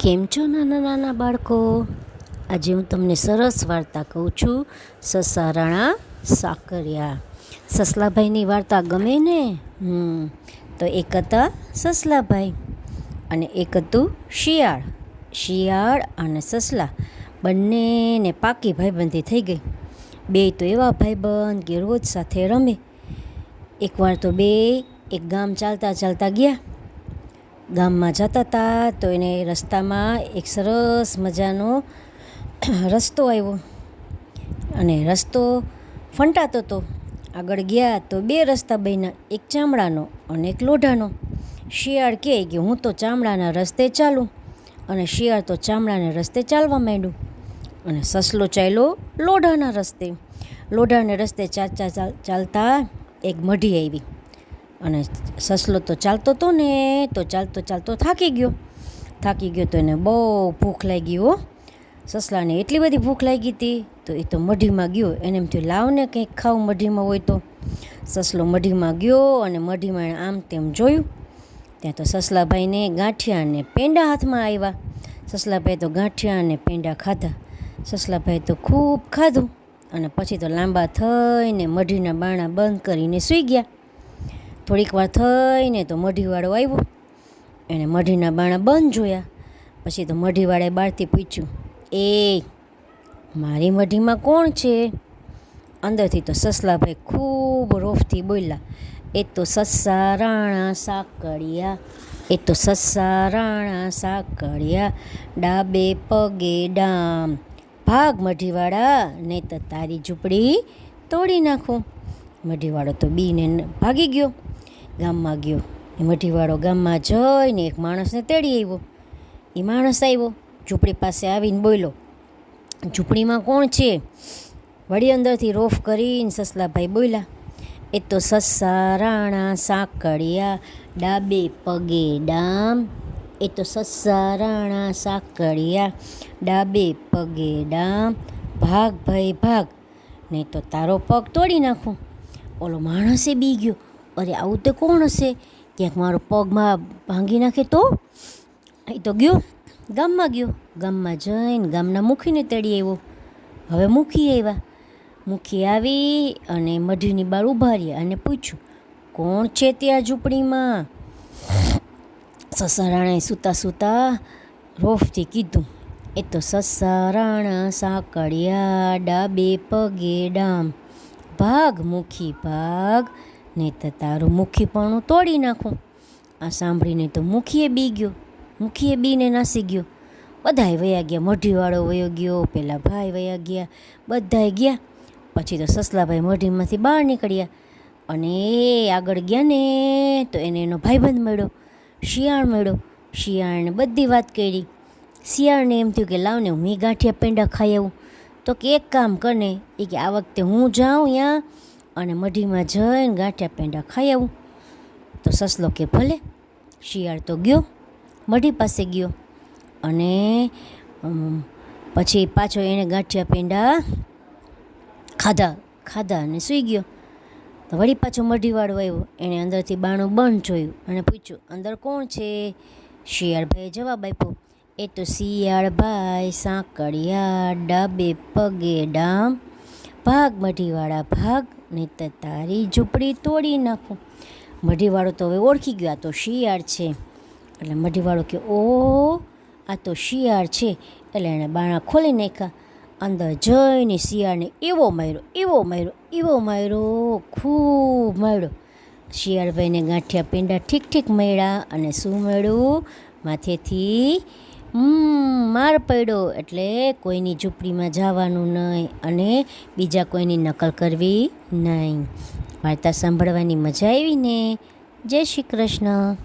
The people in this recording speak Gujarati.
કેમ છો નાના નાના બાળકો? આજે હું તમને સરસ વાર્તા કહું છું. સસા રાણા સાકરિયા. સસલાભાઈની વાર્તા ગમે ને? હમ, તો એક હતા સસલાભાઈ અને એક હતું શિયાળ. શિયાળ અને સસલા બંનેને પાકી ભાઈબંધી થઈ ગઈ. બે તો એવા ભાઈબંધ કે રોજ સાથે રમે. એકવાર તો બે, એક ગામ ચાલતા ચાલતા ગયા. ગામમાં જતા હતા તો એને રસ્તામાં એક સરસ મજાનો રસ્તો આવ્યો. અને રસ્તો ફંટાતો હતો આગળ ગયા તો બે રસ્તા બન્યા, એક ચામડાનો અને એક લોઢાનો. શિયાળ કહે કે હું તો ચામડાના રસ્તે ચાલું, અને શિયાળ તો ચામડાના રસ્તે ચાલવા માંડ્યું. અને સસલો ચાલ્યો લોઢાના રસ્તે. લોઢાને રસ્તે ચાલતા ચાલ- ચાલતા એક મઢી આવી. અને સસલો તો ચાલતો હતો ને, તો ચાલતો ચાલતો થાકી ગયો. થાકી ગયો તો એને બહુ ભૂખ લાગી હો. સસલાને એટલી બધી ભૂખ લાગી હતી, તો એ તો મઢીમાં ગયો. એને એમ થયું લાવને કંઈક ખાવું મઢીમાં હોય તો. સસલો મઢીમાં ગયો અને મઢીમાં એણે આમ તેમ જોયું. ત્યાં તો સસલાભાઈને ગાંઠિયા અને પેંડા હાથમાં આવ્યા સસલાભાઈ તો ગાંઠિયા અને પેંડા ખાધા. સસલાભાઈ તો ખૂબ ખાધું અને પછી તો લાંબા થઈને મઢીના બાણા બંધ કરીને સૂઈ ગયા. થોડીક વાર થઈને તો મઢીવાળો આવ્યો. એણે મઢીના બાણા બંધ જોયા. પછી તો મઢીવાળાએ બહારથી પૂછ્યું, એ, મારી મઢીમાં કોણ છે? અંદરથી તો સસલાભાઈ ખૂબ રોફથી બોલ્યા, એ તો સસ્સા રાણા સાકળિયા એ તો સસ્સા રાણા સાકળિયા ડાબે પગે ડામ. ભાગ મઢીવાળા, નહીં તો તારી ઝૂંપડી તોડી નાખું. મઢીવાળો તો બીને ભાગી ગયો. ગામમાં ગયો. એ મઢીવાળો ગામમાં જઈને એક માણસને તેડી આવ્યો. એ માણસ આવ્યો, ઝૂંપડી પાસે આવીને બોલ્યો, ઝૂંપડીમાં કોણ છે? વળી અંદરથી રોફ કરીને સસલાભાઈ બોલ્યા, એ તો સસ્સા રાણા સાંકળિયા ડાબે પગે ડામ. એ તો સસ્સા રાણા સાંકળિયા ડાબે પગે ડામ. ભાગ ભાઈ ભાગ, નહીં તો તારો પગ તોડી નાખું. ઓલો માણસે બી ગયો. અરે, આવું તો કોણ હશે? ક્યાંક મારો પગમાં ભાંગી નાખે તો? એ તો ગયો, ગામમાં ગયો. ગામમાં જઈને ગામના મુખીને તેડી આવ્યો. હવે મુખી આવ્યા. મુખી આવી અને મઢીની બાર ઊભા રહ્યા અને પૂછ્યું, કોણ છે ત્યાં ઝૂંપડીમાં? સસારાણે સૂતા સૂતા રોફથી કીધું, એ તો સસારાણા સાંકળિયા ડાબે પગે ડામ, ભાગ મુખી ભાગ ને તો તારું મુખીપણું તોડી નાખું. આ સાંભળીને તો મુખીએ બી ગયો. મુખીએ બીને નાસી ગયો. બધાય વયા ગયા, મઢીવાળો વયો ગયો, પેલા ભાઈ વયા ગયા બધાએ ગયા. પછી તો સસલાભાઈ મઢીમાંથી બહાર નીકળ્યા. અને એ આગળ ગયા ને તો એને એનો ભાઈબંધ મળ્યો, શિયાળ મળ્યો. શિયાળને બધી વાત કરી. શિયાળને એમ થયું કે લાવને હું ગાંઠિયા પેંડા ખાઈ આવું. તો કે એક કામ કરને એ કે આ વખતે હું જાઉં ત્યાં અને મઢીમાં જઈને ગાંઠિયા પેંડા ખાઈ આવું. તો સસલો કે ભલે, શિયાળ તો ગયો, મઢી પાસે ગયો અને પછી પાછો એણે ગાંઠિયા પેંડા ખાધા ખાધા અને સૂઈ ગયો. તો વળી પાછો મઢીવાળો આવ્યો એણે અંદરથી બાણું બંધ જોયું અને પૂછ્યું, અંદર કોણ છે? શિયાળભાઈએ જવાબ આપ્યો, એ તો શિયાળભાઈ, સાંકળિયા, ડાબે પગે ડામ ભાગ, મઢીવાળા ભાગ, નહીં તો તારી ઝૂંપડી તોડી નાખું. મઢીવાળો તો હવે ઓળખી ગયો, આ તો શિયાળ છે. એટલે મઢીવાળો કે, ઓ, આ તો શિયાળ છે. એટલે એણે બાણા ખોલી નાખ્યા. અંદર જઈને શિયાળને એવો માર્યો એવો માર્યો એવો માર્યો, ખૂબ માર્યો. શિયાળભાઈને ગાંઠિયા પેંડા ઠીક ઠીક મળ્યા અને શું મળ્યું માથેથી માર પડ્યો. એટલે કોઈની ઝૂંપડીમાં જવાનું નહીં અને બીજા કોઈની નકલ કરવી નહીં. વાર્તા સાંભળવાની મજા આવી ને. જય શ્રી કૃષ્ણ.